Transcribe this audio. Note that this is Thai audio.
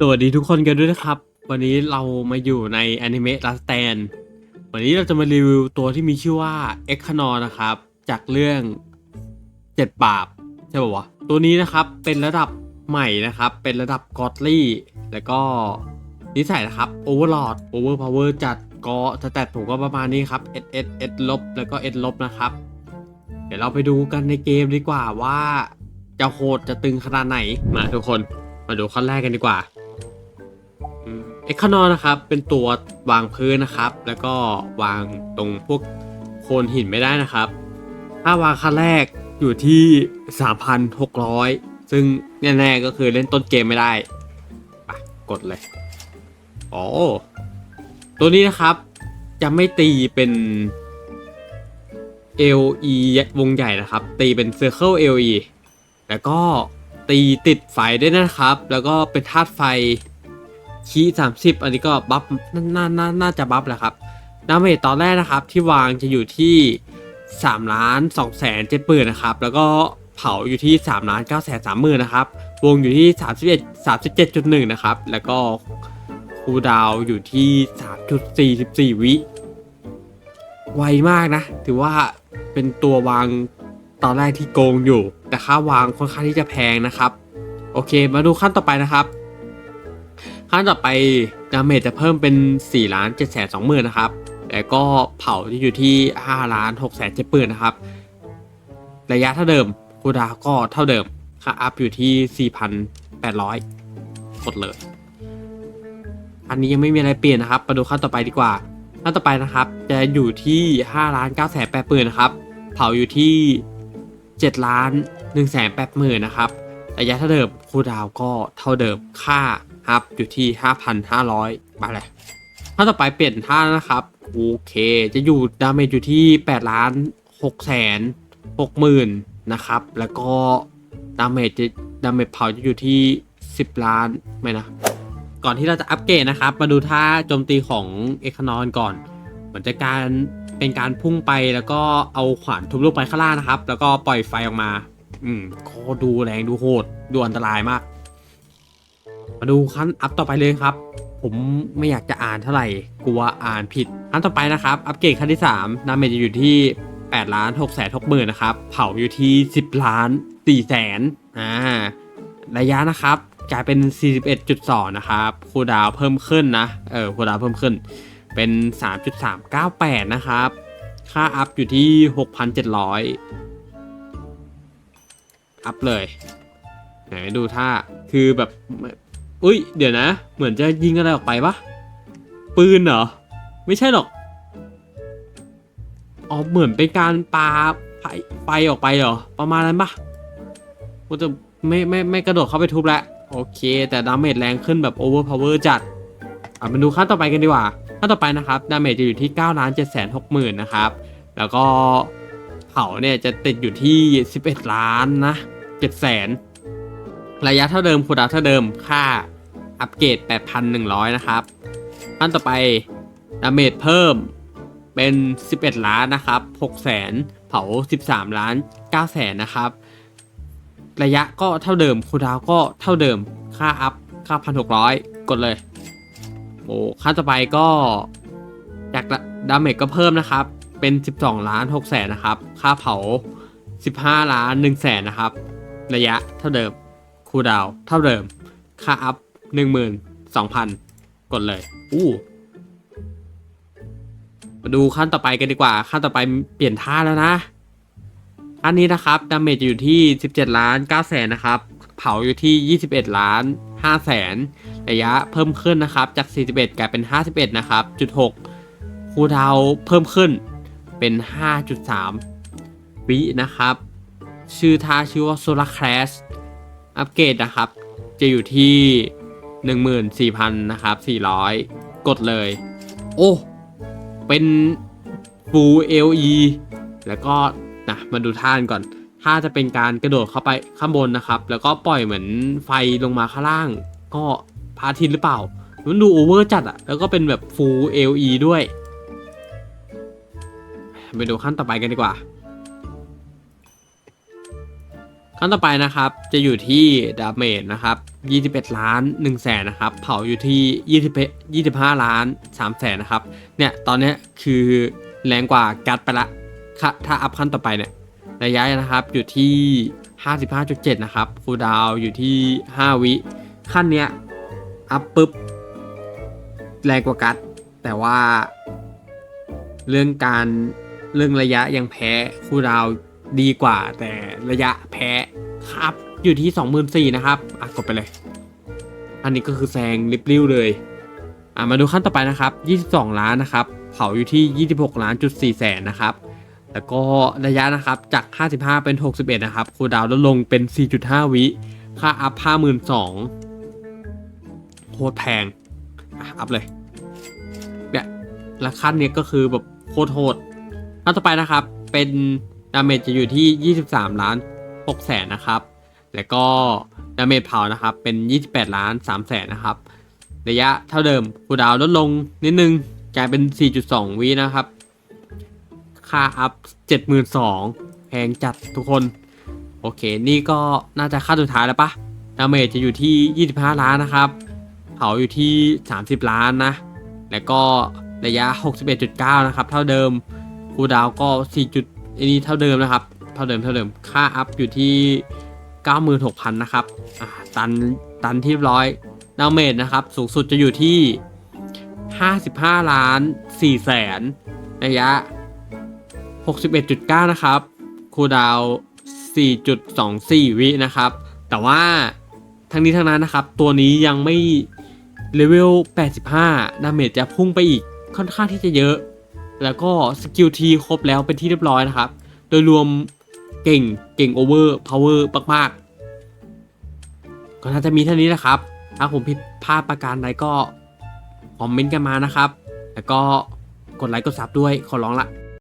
สวัสดีทุกคนกันด้วยนะครับ วันนี้เรามาอยู่ในอนิเมะ Last Stand วันนี้เราจะมารีวิวตัวที่มีชื่อว่า e x c a n o r นะครับ จากเรื่อง7บาปใช่ป่าวะ ตัวนี้นะครับเป็นระดับใหม่นะครับ เป็นระดับ Godly แล้วก็นิสัยนะครับ Overlord Overpower จัดก็สแตทผมก็ประมาณนี้ครับ S S S ลบแล้วก็ S ลบนะครับ เดี๋ยวเราไปดูกันในเกมดีกว่าว่า จะโหดจะตึงขนาดไหนมาทุกคนมาดูขั้นแรกกันดีกว่า เอ็กคานอนะครับเป็นตัววางพื้นนะครับ แล้วก็วางตรงพวกโคนหินไม่ได้นะครับถ้าวางขั้นแรกอยู่ที่ 3,600 ซึ่งแน่ๆก็คือเล่นต้นเกมไม่ได้ไปกดเลยอ๋อตัวนี้นะครับจะไม่ตีเป็น LE วงใหญ่นะครับ ตีเป็น Circle LE แล้วก็ตีติดไฟได้วยนะครับ แล้วก็เป็นธาตุไฟ คีสามสิบอันนี้ก็บัฟน่าน่าน่าจะบัฟแหละครับดาเมจตอนแรกนะครับที่วางจะอยู่ที่3ล้าน2แสนเจ็ดหมื่นนะครับ แล้วก็เผาอยู่ที่3ล้าน9แสนสามหมื่นนะครับ วงอยู่ที่31 37.1นะครับ แล้วก็คูดาวอยู่ที่3.44วิ ไวมากนะ ถือว่าเป็นตัววางตอนแรกที่โกงอยู่ แต่ค่าวางค่อนข้างที่จะแพงนะครับ โอเค มาดูขั้นต่อไปนะครับ ขั้นต่อไปดาเมจจะเพิ่มเป็น4ล้าน7แสน2หมื่นนะครับแล้วก็เผาที่อยู่ที่5ล้าน6แสน7หมื่นนะครับ ระยะเท่าเดิมคูดาวก็เท่าเดิม ค่าอัพอยู่ที่ 4,800กดเลย อันนี้ยังไม่มีอะไรเปลี่ยนนะครับมาดูขั้นต่อไปดีกว่าขั้นต่อไปนะครับจะอยู่ที่5ล้าน9แสน8หมื่นนะครับ เผาอยู่ที่7ล้าน1แสน8หมื่นนะครับระยะเท่าเดิมคูดาวก็เท่าเดิมค่า ฮับอยู่ที่ 5,500 มาเลยขั้นต่อไปเปลี่ยนท่านะครับ โอเค จะอยู่ดาเมจอยู่ที่8ล้าน6แสน6หมื่นนะครับ แล้วก็ดาเมจจะดาเมจเผาจะอยู่ที่ 10 ล้านไม่นะ ก่อนที่เราจะอัปเกรดนะครับ มาดูท่าโจมตีของเอคานอนก่อนเหมือนจะการเป็นการพุ่งไปแล้วก็เอาขวานทุบลูกไปข้างล่างนะครับ แล้วก็ปล่อยไฟออกมา อืมโคดูแรงดูโหดดูอันตรายมาก มาดูขั้นอัพต่อไปเลยครับ ผมไม่อยากจะอ่านเท่าไหร่ กลัวอ่านผิดขั้นต่อไปนะครับ อัปเกรดขั้นที่3ดาเมจจะอยู่ที่8ล้าน6แสน6หมื่นนะครับ เผาอยู่ที่ 10 ล้าน4แสนอ่า ระยะนะครับกลายเป็น 41.2 นะครับคูดาวเพิ่มขึ้นนะ เออคูดาวเพิ่มขึ้น เป็น 3.398 นะครับ ค่าอัพอยู่ที่ 6,700 อัพเลย ไหนดูท่า คือแบบ อุ้ย เดี๋ยวนะ เหมือนจะยิงอะไรออกไปปะปืนเหรอ ไม่ใช่หรอก อ๋อ เหมือนเป็นการปาไฟไฟออกไปเหรอ ประมาณนั้นปะมันจะไม่ไม่ไม่กระโดดเข้าไปทุบแล้วโอเค แต่ดาเมจแรงขึ้นแบบโอเวอร์พาวเวอร์จัด อะมาดูขั้นต่อไปกันดีกว่าขั้นต่อไปนะครับ ดาเมจจะอยู่ที่9ล้าน7แสน6หมื่นนะครับ แล้วก็เผาเนี่ยจะติดอยู่ที่ 11 ล้านนะ7แสน ระยะเท่าเดิมคูดาวเท่าเดิม ค่าอัปเกรด 8,100 นะครับขั้นต่อไปดาเมจเพิ่มเป็น 11 ล้านนะครับ 6 แสนเผา 13 ล้าน 9 แสนนะครับ ระยะก็เท่าเดิมคูดาวก็เท่าเดิม ค่าอัพ ค่า 1,600 กดเลย โอ้ขั้นต่อไปก็จากดาเมจก็เพิ่มนะครับ เป็น 12 ล้าน 6 แสนนะครับ ค่าเผา 15 ล้าน 1 แสนนะครับ ระยะเท่าเดิม คูดาวเท่าเดิม ค่าอัพ12,000กดเลย อู้มาดูขั้นต่อไปกันดีกว่า ขั้นต่อไปเปลี่ยนท่าแล้วนะอันนี้นะครับดาเมจอยู่ที่ 17 ล้าน9แสนนะครับ เผาอยู่ที่ 21 ล้าน5แสนระยะเพิ่มขึ้นนะครับ จาก 41 กลายเป็น 51 นะครับ จุด 6 คูดาวเพิ่มขึ้นเป็น 5.3 วินะครับ ชื่อท่าชื่อว่า Solar Crash อัปเกรดนะครับ จะอยู่ที่ 14,000 นะครับ 400 กดเลย โอ้ เป็น Full LE แล้วก็นะมาดูท่านก่อน ถ้าจะเป็นการกระโดดเข้าไปข้างบนนะครับ แล้วก็ปล่อยเหมือนไฟลงมาข้างล่าง ก็พาทิตย์หรือเปล่า มันดูโอเวอร์จัดอะแล้วก็เป็นแบบ Full LE ด้วย ไปดูขั้นต่อไปกันดีกว่า ขั้นต่อไปนะครับจะอยู่ที่ดาเมจนะครับ21 ล้าน1แสนนะครับเผาอยู่ที่20 25 ล้าน3แสนนะครับเนี่ยตอนนี้คือแรงกว่ากัดไปละค่ะถ้าอัพขั้นต่อไปเนี่ยระยะนะครับอยู่ที่ 55.7 นะครับคูดาวอยู่ที่ 5 วิขั้นเนี้ยอัพปุ๊บแรงกว่ากัด แต่ว่า เรื่องการเรื่องระยะยังแพ้คูดาว ดีกว่าแต่ระยะแพ้ครับ อยู่ที่24,000นะครับอะกดไปเลย อันนี้ก็คือแซงลิบลิ้วเลยอะมาดูขั้นต่อไปนะครับ 22 ล้านนะครับ เผาอยู่ที่ 26 ล้านจุด4แสนนะครับ แล้วก็ระยะนะครับจาก 55 เป็น 61 นะครับคูดาวลดลงเป็น 4.5 วิ ค่าอัพ 52,000โคตรแพงอะอัพเลยเนี่ยและขั้นเนี้ยก็คือแบบโคตรโหดขั้นต่อไปนะครับเป็น ดาเมจจะอยู่ที่ 23 ล้าน6แสนนะครับ แล้วก็ดาเมจเผานะครับเป็น 28 ล้าน3แสนนะครับ ระยะเท่าเดิมคูดาวลดลงนิดนึงกลายเป็น 4.2 วินะครับ ค่าอัพ 72,000แพงจัดทุกคน โอเค นี่ก็น่าจะค่าสุดท้ายแล้วปะดาเมจจะอยู่ที่ 25 ล้านนะครับ เผาอยู่ที่ 30 ล้านนะ แล้วก็ระยะ 61.9 นะครับ เท่าเดิมคูดาวก็4จุด อันนี้เท่าเดิมนะครับ เท่าเดิมเท่าเดิม ค่าอัพอยู่ที่ 96,000 นะครับ ตันตันที่ร้อยดาเมจนะครับ สูงสุดจะอยู่ที่ 55 ล้าน4แสนระยะ 61.9 นะครับ คูดาว 4.24 วินะครับ แต่ว่าทั้งนี้ทั้งนั้นนะครับ ตัวนี้ยังไม่เลเวล 85 ดาเมจจะพุ่งไปอีกค่อนข้างที่จะเยอะ แล้วก็สกิลทีครบแล้วเป็นที่เรียบร้อยนะครับ โดยรวมเก่งเก่งโอเวอร์พาวเวอร์มากๆ ก็น่าจะมีเท่านี้นะครับ ถ้าผมผิดพลาดประการใดก็ คอมเมนต์กันมานะครับ แล้วก็กดไลค์กดซับด้วยขอร้องละ